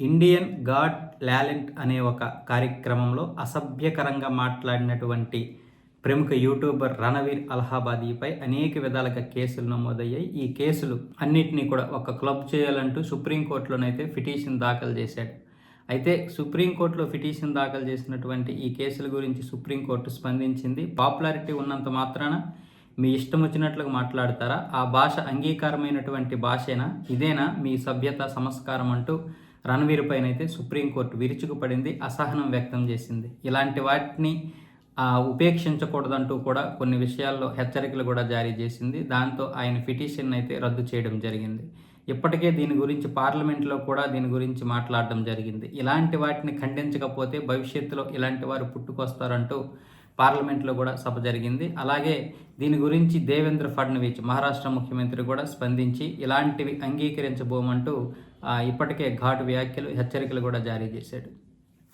Indian God talent అనే ఒక కార్యక్రమంలో అసభ్యకరంగా మాట్లాడినటువంటి ప్రముఖ యూట్యూబర్ రణవీర్ అలహాబాదీపై అనేక విధాలుగా కేసులు నమోదయ్యాయి. ఈ కేసులు అన్నిటినీ కూడా ఒక క్లబ్ చేయాలంటూ సుప్రీంకోర్టులోనైతే పిటిషన్ దాఖలు చేశాడు. అయితే సుప్రీంకోర్టులో పిటిషన్ దాఖలు చేసినటువంటి ఈ కేసుల గురించి సుప్రీంకోర్టు స్పందించింది. పాపులారిటీ ఉన్నంత మాత్రాన మీ ఇష్టం వచ్చినట్లుగా మాట్లాడతారా? ఆ భాష అంగీకారమైనటువంటి భాషేనా? ఇదేనా మీ సభ్యత సంస్కారం అంటూ రణవీర్ పైన అయితే సుప్రీంకోర్టు విరుచుకుపడింది అసహనం వ్యక్తం చేసింది. ఇలాంటి వాటిని ఉపేక్షించకూడదంటూ కూడా కొన్ని విషయాల్లో హెచ్చరికలు కూడా జారీ చేసింది. దాంతో ఆయన పిటిషన్ అయితే రద్దు చేయడం జరిగింది. ఇప్పటికే దీని గురించి పార్లమెంట్లో కూడా దీని గురించి మాట్లాడడం జరిగింది. ఇలాంటి వాటిని ఖండించకపోతే భవిష్యత్తులో ఇలాంటి వారు పుట్టుకొస్తారంటూ పార్లమెంట్లో కూడా సభ జరిగింది. అలాగే దీని గురించి దేవేంద్ర ఫడ్నవీస్ మహారాష్ట్ర ముఖ్యమంత్రి కూడా స్పందించి ఇలాంటివి అంగీకరించబోమంటూ ఇప్పటికే ఘాటు వ్యాఖ్యలు హెచ్చరికలు కూడా జారీ చేశాడు.